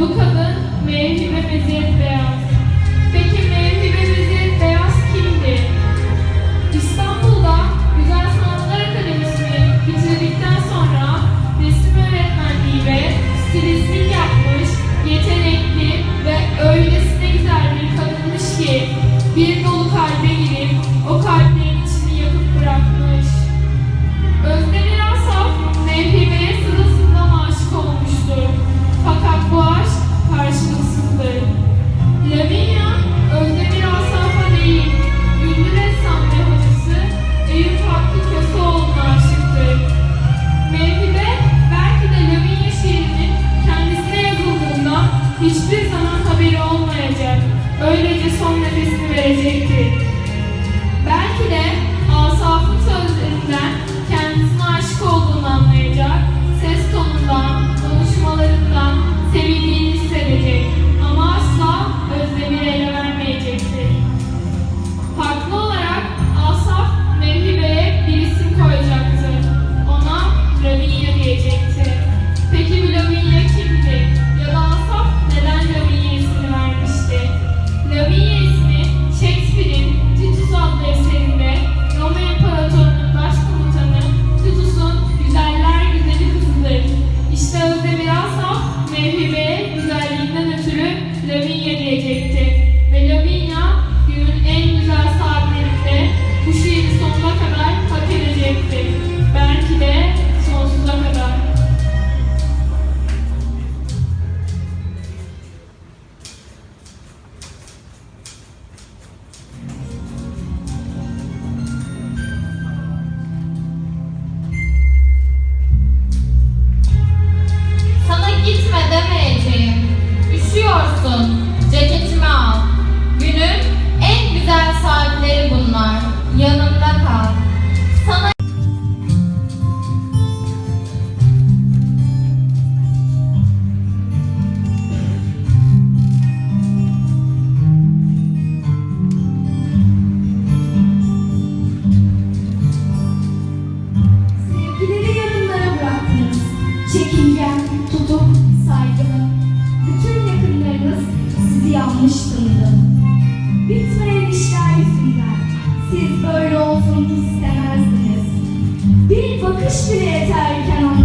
Bu kadın meyil ve meziyet beyaz. başında. Bitmeyen işler yüzünden siz böyle olsun istemezdiniz. Bir bakış bile yeterken anlattınız.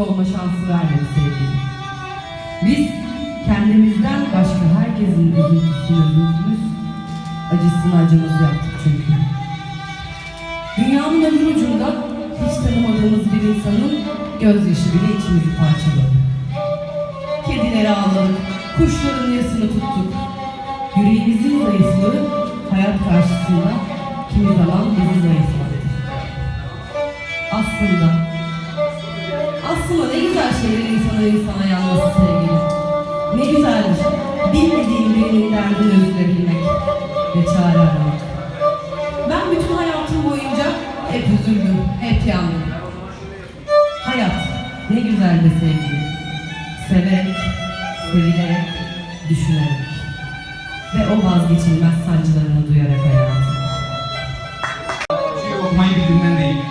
olma şansı vermeseydik. Biz kendimizden başka herkesin üzüntüsünü üzüntümüz, acısını acımız yaptık çünkü. Dünyanın öbür ucunda hiç tanımadığımız bir insanın gözyaşı bile içimizi parçaladı. Kedilere ağladık, kuşların yasını tuttuk. Yüreğimizin zayıflığı hayat karşısında kimi zaman bizi zayıflattı. Aslında bırakayım sana yalnız sevgili. Ne güzeldir bilmediğim birinin derdini üzülebilmek ve çare aramak. Ben bütün hayatım boyunca hep üzüldüm, hep yandım. Hayat ne güzel de sevgili. Severek, sevilerek, düşünerek. Ve o vazgeçilmez sancılarını duyarak hayatım. Şey okumayı bildiğinden değil.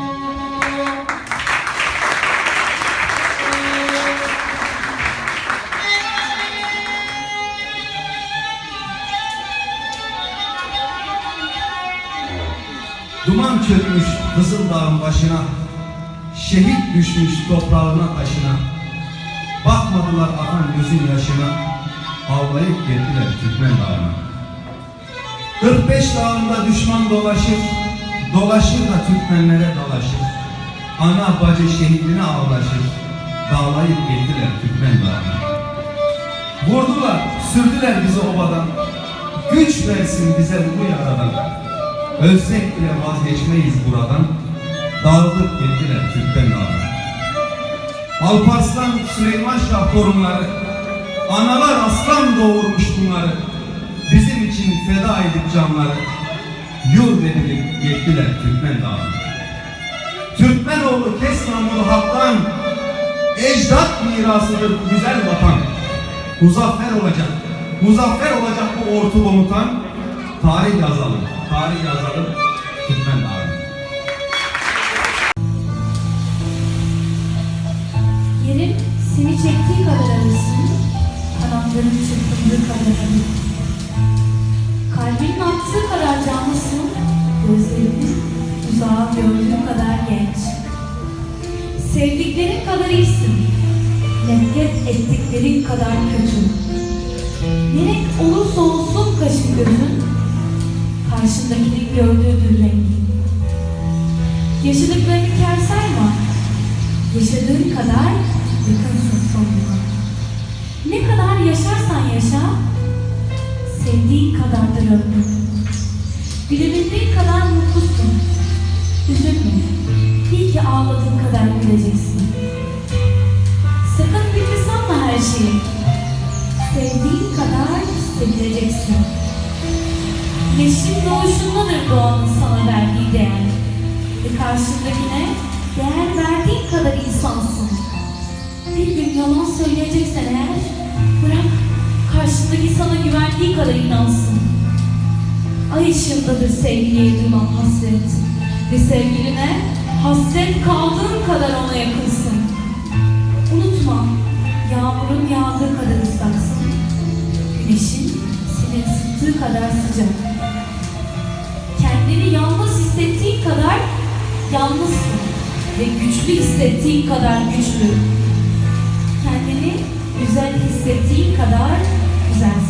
Duman çökmüş Kızıl Dağ'ın başına, şehit düşmüş toprağına taşına. Bakmadılar akan gözün yaşına, ağlayıp gittiler Türkmen Dağı'na. 45 dağında düşman dolaşır, dolaşır da Türkmenlere dolaşır. Ana bacı şehidine ağlaşır, dağlayıp gittiler Türkmen Dağı'na. Vurdular, sürdüler bizi obadan, güç versin bize bu yaradan. Ölsek bile vazgeçmeyiz buradan, dağıldık gittiler Türkmen dağına. Alparslan Süleyman Şah torunları, analar aslan doğurmuş bunları. Bizim için feda edip canları, yur denilip yettiler Türkmen dağına. Türkmenoğlu kes namuru haktan, ecdat mirasıdır güzel vatan. Muzaffer olacak, muzaffer olacak bu ortu komutan. Tarih yazalım, tarih yazalım Türkmen dağına. Yerin seni çektiği kadar arasın, kanatların çırpındığı kadar arın. Kalbinin attığı kadar canlısın, gözlerinin uzağa gördüğü kadar genç. Sevdiklerin kadar iyisin, nefret ettiklerin kadar kötü. Ne renk olursa olsun kaşın gözün, karşındakinin gördüğüdür rengin. Yaşadıklarını kâr sayma, Yaşadığın kadar yakınsın sonuna. Ne kadar yaşarsan yaşa, sevdiğin kadardır ömrün. Gülebildiğin kadar mutlusun. Yalan söyleyeceksen eğer, bırak karşındaki sana güvendiği kadar inansın. Ay ışığındadır sevgiliye duyulan hasret. Ve sevgiline hasret kaldığın kadar ona yakınsın. Unutma, yağmurun yağdığı kadar ıslaksın. Güneşin seni ısıttığı kadar sıcak. Kendini yalnız hissettiğin kadar yalnızsın ve güçlü hissettiğin kadar güçlü. Güzel hissettiğin kadar güzelsin.